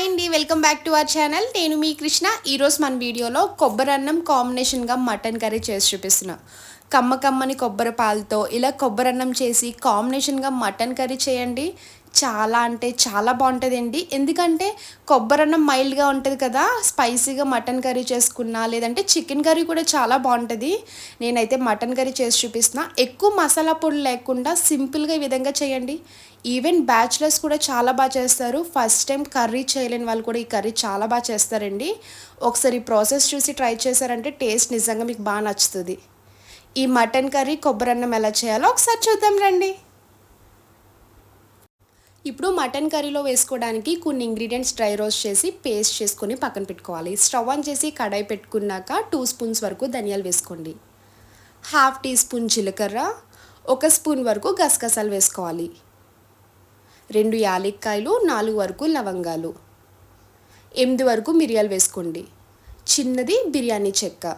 Hi అండి welcome back to our channel. నేను మీ కృష్ణ. ఈరోజు మన వీడియోలో కొబ్బరి అన్నం కాంబినేషన్గా మటన్ కర్రీ చేసి చూపిస్తున్నా. కమ్మ కమ్మని కొబ్బరి పాలతో ఇలా కొబ్బరి అన్నం చేసి కాంబినేషన్గా మటన్ కర్రీ చేయండి. చాలా అంటే చాలా బాగుంటుందండి. ఎందుకంటే కొబ్బరి అన్నం మైల్డ్గా ఉంటుంది కదా స్పైసీగా మటన్ కర్రీ చేసుకున్నా లేదంటే చికెన్ కర్రీ కూడా చాలా బాగుంటుంది. నేనైతే మటన్ కర్రీ చేసి చూపిస్తున్నా. ఎక్కువ మసాలా పొడి లేకుండా సింపుల్గా ఈ విధంగా చేయండి. ఈవెన్ బ్యాచులర్స్ కూడా చాలా బాగా చేస్తారు. ఫస్ట్ టైం కర్రీ చేయలేని వాళ్ళు కూడా ఈ కర్రీ చాలా బాగా చేస్తారండి. ఒకసారి ఈ ప్రాసెస్ చూసి ట్రై చేశారంటే టేస్ట్ నిజంగా మీకు బాగా నచ్చుతుంది. ఈ మటన్ కర్రీ కొబ్బరి అన్నం ఎలా చేయాలో ఒకసారి చూద్దాం రండి. ఇప్పుడు మటన్ కర్రీలో వేసుకోవడానికి కొన్ని ఇంగ్రీడియంట్స్ డ్రై రోస్ట్ చేసి పేస్ట్ చేసుకొని పక్కన పెట్టుకోవాలి. స్టవ్ ఆన్ చేసి కడాయి పెట్టుకున్నాక టూ స్పూన్స్ వరకు ధనియాలు వేసుకోండి. హాఫ్ టీ స్పూన్ జీలకర్ర ఒక స్పూన్ వరకు గసగసాలు వేసుకోవాలి. రెండు యాలక్కాయలు నాలుగు వరకు లవంగాలు. ఎనిమిది వరకు మిరియాలు వేసుకోండి. చిన్నది బిర్యానీ చెక్క.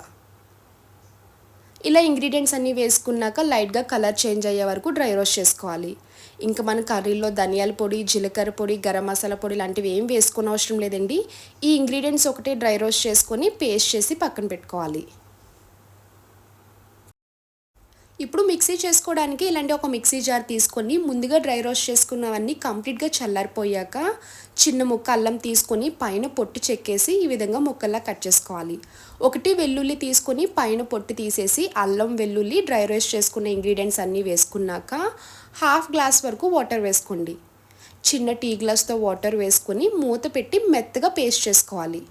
ఇలా ఇంగ్రీడియంట్స్ అన్నీ వేసుకున్నాక లైట్గా కలర్ చేంజ్ అయ్యే వరకు డ్రై రోస్ట్ చేసుకోవాలి. ఇంకా మన కర్రీలో ధనియాల పొడి జీలకర్ర పొడి గరం మసాలా పొడి లాంటివి ఏం వేసుకోనవసరం అవసరం లేదండి. ఈ ఇంగ్రీడియంట్స్ ఒకటే డ్రై రోస్ట్ చేసుకొని పేస్ట్ చేసి పక్కన పెట్టుకోవాలి. ఇప్పుడు మిక్సీ చేసుకోవడానికి ఇలాంటి ఒక మిక్సీ జార్ తీసుకొని ముందుగా డ్రై రోస్ట్ చేసుకున్నవన్నీ కంప్లీట్గా చల్లారిపోయాక చిన్న ముక్క అల్లం తీసుకొని పైన పొట్టు చెక్కేసి ఈ విధంగా ముక్కల్లా కట్ చేసుకోవాలి. ఒకటి వెల్లుల్లి తీసుకొని పైన పొట్టు తీసేసి అల్లం వెల్లుల్లి డ్రై రోస్ట్ చేసుకున్న ఇంగ్రీడియంట్స్ అన్నీ వేసుకున్నాక హాఫ్ గ్లాస్ వరకు వాటర్ వేసుకోండి. చిన్న టీ గ్లాస్తో వాటర్ వేసుకొని మూత పెట్టి మెత్తగా పేస్ట్ చేసుకోవాలి.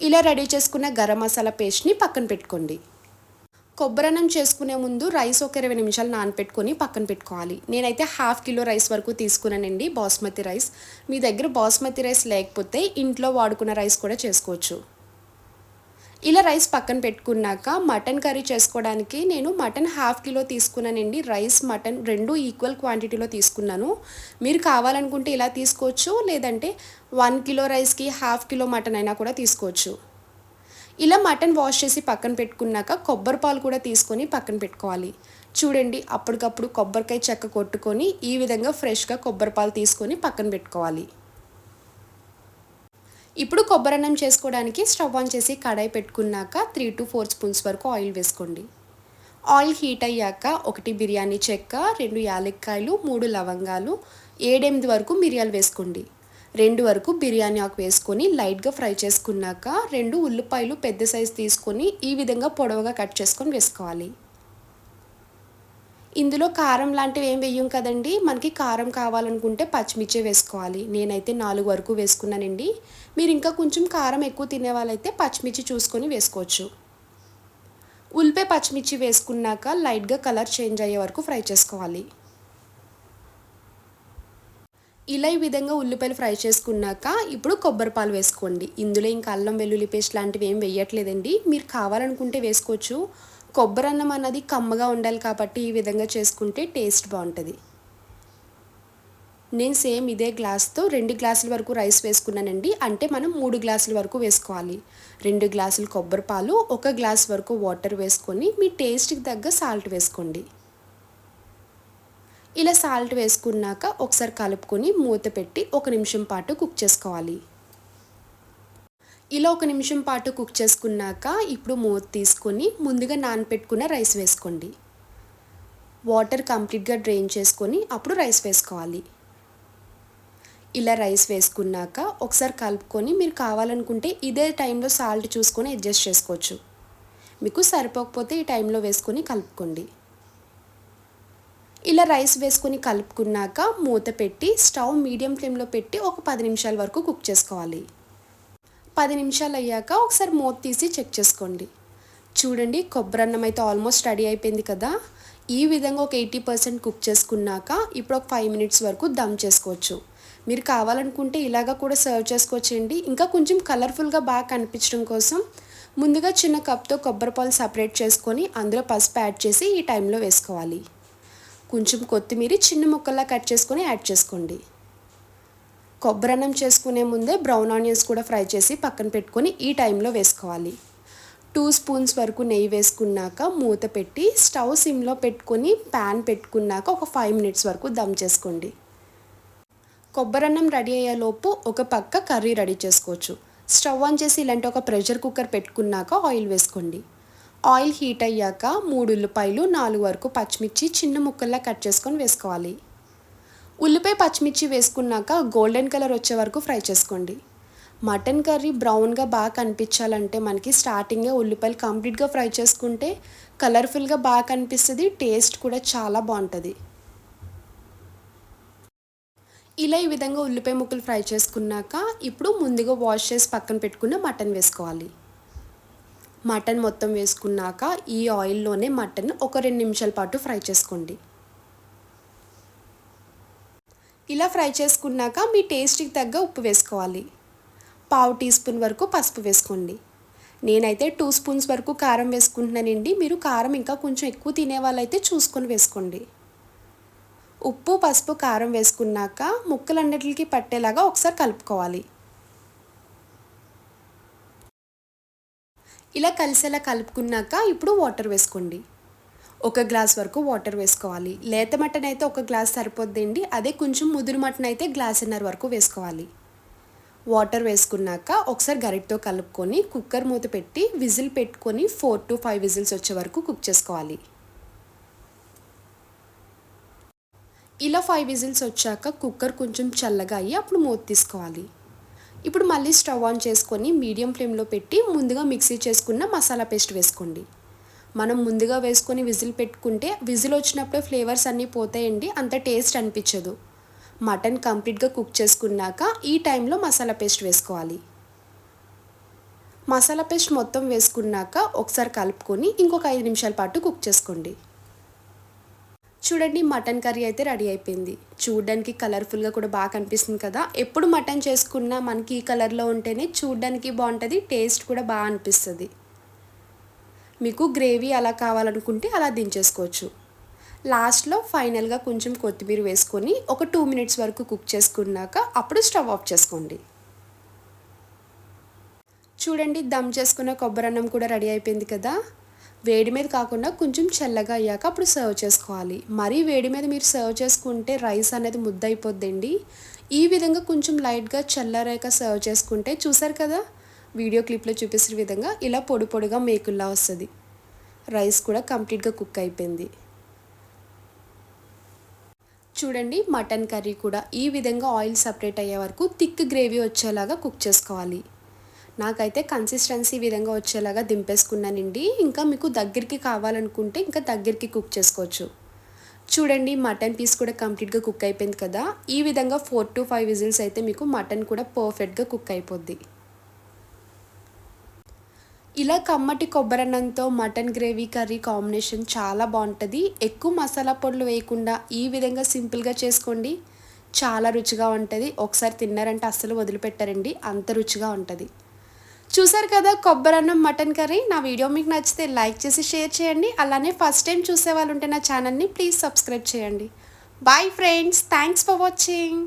ఇలా రెడీ చేసుకున్న గరం మసాలా పేస్ట్ని పక్కన పెట్టుకోండి. కొబ్బరన్నం చేసుకునే ముందు రైస్ ఒక ఇరవై నిమిషాలు నానపెట్టుకొని పక్కన పెట్టుకోవాలి. నేనైతే హాఫ్ కిలో రైస్ వరకు తీసుకున్నానండి బాస్మతి రైస్. మీ దగ్గర బాస్మతి రైస్ లేకపోతే ఇంట్లో వాడుకున్న రైస్ కూడా చేసుకోవచ్చు. ఇలా రైస్ పక్కన పెట్టుకున్నాక మటన్ కర్రీ చేసుకోవడానికి నేను మటన్ హాఫ్ కిలో తీసుకున్నానండి. రైస్ మటన్ రెండు ఈక్వల్ క్వాంటిటీలో తీసుకున్నాను. మీరు కావాలనుకుంటే ఇలా తీసుకోవచ్చు లేదంటే వన్ కిలో రైస్కి హాఫ్ కిలో మటన్ అయినా కూడా తీసుకోవచ్చు. ఇలా మటన్ వాష్ చేసి పక్కన పెట్టుకున్నాక కొబ్బరి పాలు కూడా తీసుకొని పక్కన పెట్టుకోవాలి. చూడండి అప్పటికప్పుడు కొబ్బరికాయ చెక్క కొట్టుకొని ఈ విధంగా ఫ్రెష్గా కొబ్బరి పాలు తీసుకొని పక్కన పెట్టుకోవాలి. ఇప్పుడు కొబ్బరి అన్నం చేసుకోవడానికి స్టవ్ ఆన్ చేసి కడాయి పెట్టుకున్నాక త్రీ టు ఫోర్ స్పూన్స్ వరకు ఆయిల్ వేసుకోండి. ఆయిల్ హీట్ అయ్యాక ఒకటి బిర్యానీ చెక్క రెండు యాలక్కాయలు మూడు లవంగాలు ఏడెనిమిది వరకు మిరియాలు వేసుకోండి. రెండు వరకు బిర్యానీ ఆకు వేసుకొని లైట్గా ఫ్రై చేసుకున్నాక రెండు ఉల్లిపాయలు పెద్ద సైజు తీసుకొని ఈ విధంగా పొడవుగా కట్ చేసుకొని వేసుకోవాలి. ఇందులో కారం లాంటివి ఏం వేయం కదండి? మనకి కారం కావాలనుకుంటే పచ్చిమిర్చి వేసుకోవాలి. నేనైతే నాలుగు వరకు వేసుకున్నానండి. మీరు ఇంకా కొంచెం కారం ఎక్కువ తినే వాళ్ళైతే పచ్చిమిర్చి చూసుకొని వేసుకోవచ్చు. ఉల్లిపాయ పచ్చిమిర్చి వేసుకున్నాక లైట్గా కలర్ చేంజ్ అయ్యే వరకు ఫ్రై చేసుకోవాలి. ఇలా ఈ విధంగా ఉల్లిపాయలు ఫ్రై చేసుకున్నాక ఇప్పుడు కొబ్బరి పాలు వేసుకోండి. ఇందులో ఇంకా అల్లం వెల్లుల్లి పేస్ట్ లాంటివి ఏం వేయట్లేదండి. మీరు కావాలనుకుంటే వేసుకోవచ్చు. కొబ్బరి అన్నం అన్నది కమ్మగా ఉండాలి కాబట్టి ఈ విధంగా చేసుకుంటే టేస్ట్ బాగుంటుంది. నేను సేమ్ ఇదే గ్లాస్తో రెండు గ్లాసుల వరకు రైస్ వేసుకున్నానండి. అంటే మనం మూడు గ్లాసుల వరకు వేసుకోవాలి. రెండు గ్లాసులు కొబ్బరి పాలు ఒక గ్లాస్ వరకు వాటర్ వేసుకొని మీ టేస్ట్కి తగ్గ సాల్ట్ వేసుకోండి. ఇలా సాల్ట్ వేసుకున్నాక ఒకసారి కలుపుకొని మూత పెట్టి ఒక నిమిషం పాటు కుక్ చేసుకోవాలి. ఇలా ఒక నిమిషం పాటు కుక్ చేసుకున్నాక ఇప్పుడు మూత తీసుకొని ముందుగా నానపెట్టుకున్న రైస్ వేసుకోండి. వాటర్ కంప్లీట్గా డ్రైన్ చేసుకొని అప్పుడు రైస్ వేసుకోవాలి. ఇలా రైస్ వేసుకున్నాక ఒకసారి కలుపుకొని మీరు కావాలనుకుంటే ఇదే టైంలో సాల్ట్ చూసుకొని అడ్జస్ట్ చేసుకోవచ్చు. మీకు సరిపోకపోతే ఈ టైంలో వేసుకొని కలుపుకోండి. ఇలా రైస్ వేసుకొని కలుపుకున్నాక మూత పెట్టి స్టవ్ మీడియం ఫ్లేమ్లో పెట్టి ఒక పది నిమిషాల వరకు కుక్ చేసుకోవాలి. పది నిమిషాలు అయ్యాక ఒకసారి మూత తీసి చెక్ చేసుకోండి. చూడండి కొబ్బరి అన్నం అయితే ఆల్మోస్ట్ రెడీ అయిపోయింది కదా. ఈ విధంగా ఒక ఎయిటీ పర్సెంట్ కుక్ చేసుకున్నాక ఇప్పుడు ఒక ఫైవ్ మినిట్స్ వరకు దమ్ చేసుకోవచ్చు. మీరు కావాలనుకుంటే ఇలాగా కూడా సర్వ్ చేసుకోవచ్చండి. ఇంకా కొంచెం కలర్ఫుల్గా బాగా కనిపించడం కోసం ముందుగా చిన్న కప్తో కొబ్బరి పాలు సపరేట్ చేసుకొని అందులో పసుపు యాడ్ చేసి ఈ టైంలో వేసుకోవాలి. కొంచెం కొత్తిమీర చిన్న ముక్కల్లా కట్ చేసుకొని యాడ్ చేసుకోండి. కొబ్బరి అన్నం చేసుకునే ముందే బ్రౌన్ ఆనియన్స్ కూడా ఫ్రై చేసి పక్కన పెట్టుకొని ఈ టైంలో వేసుకోవాలి. టూ స్పూన్స్ వరకు నెయ్యి వేసుకున్నాక మూత పెట్టి స్టవ్ సిమ్లో పెట్టుకొని ప్యాన్ పెట్టుకున్నాక ఒక ఫైవ్ మినిట్స్ వరకు దమ్ చేసుకోండి. కొబ్బరన్నం రెడీ అయ్యేలోపు ఒక పక్క కర్రీ రెడీ చేసుకోవచ్చు. స్టవ్ ఆన్ చేసి ఇలాంటి ఒక ప్రెషర్ కుక్కర్ పెట్టుకున్నాక ఆయిల్ వేసుకోండి. ఆయిల్ హీట్ అయ్యాక మూడు ఉల్లిపాయలు నాలుగు వరకు పచ్చిమిర్చి చిన్న ముక్కల్లా కట్ చేసుకొని వేసుకోవాలి. ఉల్లిపాయ పచ్చిమిర్చి వేసుకున్నాక గోల్డెన్ కలర్ వచ్చే వరకు ఫ్రై చేసుకోండి. మటన్ కర్రీ బ్రౌన్గా బాగా కనిపించాలంటే మనకి స్టార్టింగే ఉల్లిపాయలు కంప్లీట్గా ఫ్రై చేసుకుంటే కలర్ఫుల్గా బాగా కనిపిస్తుంది టేస్ట్ కూడా చాలా బాగుంటుంది. ఇలా ఈ విధంగా ఉల్లిపాయ ముక్కలు ఫ్రై చేసుకున్నాక ఇప్పుడు ముందుగా వాష్ చేసి పక్కన పెట్టుకున్న మటన్ వేసుకోవాలి. మటన్ మొత్తం వేసుకున్నాక ఈ ఆయిల్లోనే మటన్ ఒక రెండు నిమిషాల పాటు ఫ్రై చేసుకోండి. ఇలా ఫ్రై చేసుకున్నాక మీ టేస్ట్కి తగ్గ ఉప్పు వేసుకోవాలి. పావు టీ స్పూన్ వరకు పసుపు వేసుకోండి. నేనైతే టూ స్పూన్స్ వరకు కారం వేసుకుంటున్నానండి. మీరు కారం ఇంకా కొంచెం ఎక్కువ తినే వాళ్ళైతే చూసుకొని వేసుకోండి. ఉప్పు పసుపు కారం వేసుకున్నాక ముక్కలన్నిటికి పట్టేలాగా ఒకసారి కలుపుకోవాలి. ఇలా కలిసేలా కలుపుకున్నాక ఇప్పుడు వాటర్ వేసుకోండి. ఒక గ్లాస్ వరకు వాటర్ వేసుకోవాలి. లేత మటన్ అయితే ఒక గ్లాస్ సరిపోద్దండి. అదే కొంచెం ముదురు మటన్ అయితే గ్లాసున్నర వరకు వేసుకోవాలి. వాటర్ వేసుకున్నాక ఒకసారి గరిటతో కలుపుకొని కుక్కర్ మూత పెట్టి విజిల్ పెట్టుకొని ఫోర్ టు ఫైవ్ విజిల్స్ వచ్చే వరకు కుక్ చేసుకోవాలి. ఇలా ఫైవ్ విజిల్స్ వచ్చాక కుక్కర్ కొంచెం చల్లగా అయ్యి అప్పుడు మూత తీసుకోవాలి. ఇప్పుడు మళ్ళీ స్టవ్ ఆన్ చేసుకొని మీడియం ఫ్లేమ్లో పెట్టి ముందుగా మిక్సీ చేసుకున్న మసాలా పేస్ట్ వేసుకోండి. మనం ముందుగా వేసుకొని విజిల్ పెట్టుకుంటే విజిల్ వచ్చినప్పుడే ఫ్లేవర్స్ అన్నీ పోతాయండి అంత టేస్ట్ అనిపించదు. మటన్ కంప్లీట్గా కుక్ చేసుకున్నాక ఈ టైంలో మసాలా పేస్ట్ వేసుకోవాలి. మసాలా పేస్ట్ మొత్తం వేసుకున్నాక ఒకసారి కలుపుకొని ఇంకొక ఐదు నిమిషాల పాటు కుక్ చేసుకోండి. చూడండి మటన్ కర్రీ అయితే రెడీ అయిపోయింది. చూడడానికి కలర్ఫుల్గా కూడా బాగా కనిపిస్తుంది కదా. ఎప్పుడు మటన్ చేసుకున్నా మనకి ఈ కలర్లో ఉంటేనే చూడడానికి బాగుంటుంది టేస్ట్ కూడా బాగా అనిపిస్తుంది. మీకు గ్రేవీ అలా కావాలనుకుంటే అలా దించేసుకోవచ్చు. లాస్ట్లో ఫైనల్గా కొంచెం కొత్తిమీర వేసుకొని ఒక టూ మినిట్స్ వరకు కుక్ చేసుకున్నాక అప్పుడు స్టవ్ ఆఫ్ చేసుకోండి. చూడండి దమ్ చేసుకున్న కొబ్బరి అన్నం కూడా రెడీ అయిపోయింది కదా. వేడి మీద కాకుండా కొంచెం చల్లగా అయ్యాక అప్పుడు సర్వ్ చేసుకోవాలి. మరీ వేడి మీద మీరు సర్వ్ చేసుకుంటే రైస్ అనేది ముద్ద అయిపోద్దండి ఈ విధంగా కొంచెం లైట్గా చల్లరాక సర్వ్ చేసుకుంటే చూసారు కదా? వీడియో క్లిప్లో చూపిస్తున్న విధంగా ఇలా పొడి పొడిగా మేకుల్లా వస్తుంది. రైస్ కూడా కంప్లీట్గా కుక్ అయిపోయింది. చూడండి మటన్ కర్రీ కూడా ఈ విధంగా ఆయిల్ సపరేట్ అయ్యే వరకు థిక్ గ్రేవీ వచ్చేలాగా కుక్ చేసుకోవాలి. నాకైతే కన్సిస్టెన్సీ విధంగా వచ్చేలాగా దింపేసుకున్నానండి. ఇంకా మీకు దగ్గరికి కావాలనుకుంటే ఇంకా దగ్గరికి కుక్ చేసుకోవచ్చు. చూడండి మటన్ పీస్ కూడా కంప్లీట్గా కుక్ అయిపోయింది కదా. ఈ విధంగా ఫోర్ టు ఫైవ్ విజిల్స్ అయితే మీకు మటన్ కూడా పర్ఫెక్ట్గా కుక్ అయిపోద్ది. ఇలా కమ్మటి కొబ్బరన్నంతో మటన్ గ్రేవీ కర్రీ కాంబినేషన్ చాలా బాగుంటుంది. ఎక్కువ మసాలా పొడులు వేయకుండా ఈ విధంగా సింపుల్గా చేసుకోండి. చాలా రుచిగా ఉంటుంది. ఒకసారి తిన్నారంటే అస్సలు వదిలిపెట్టారండి. అంత రుచిగా ఉంటుంది. చూసారు కదా కొబ్బరన్నం మటన్ కర్రీ. నా వీడియో మీకు నచ్చితే లైక్ చేసి షేర్ చేయండి. అలానే ఫస్ట్ టైం చూసే వాళ్ళు ఉంటే నా ఛానల్ని ప్లీజ్ సబ్స్క్రైబ్ చేయండి. Bye friends thanks for watching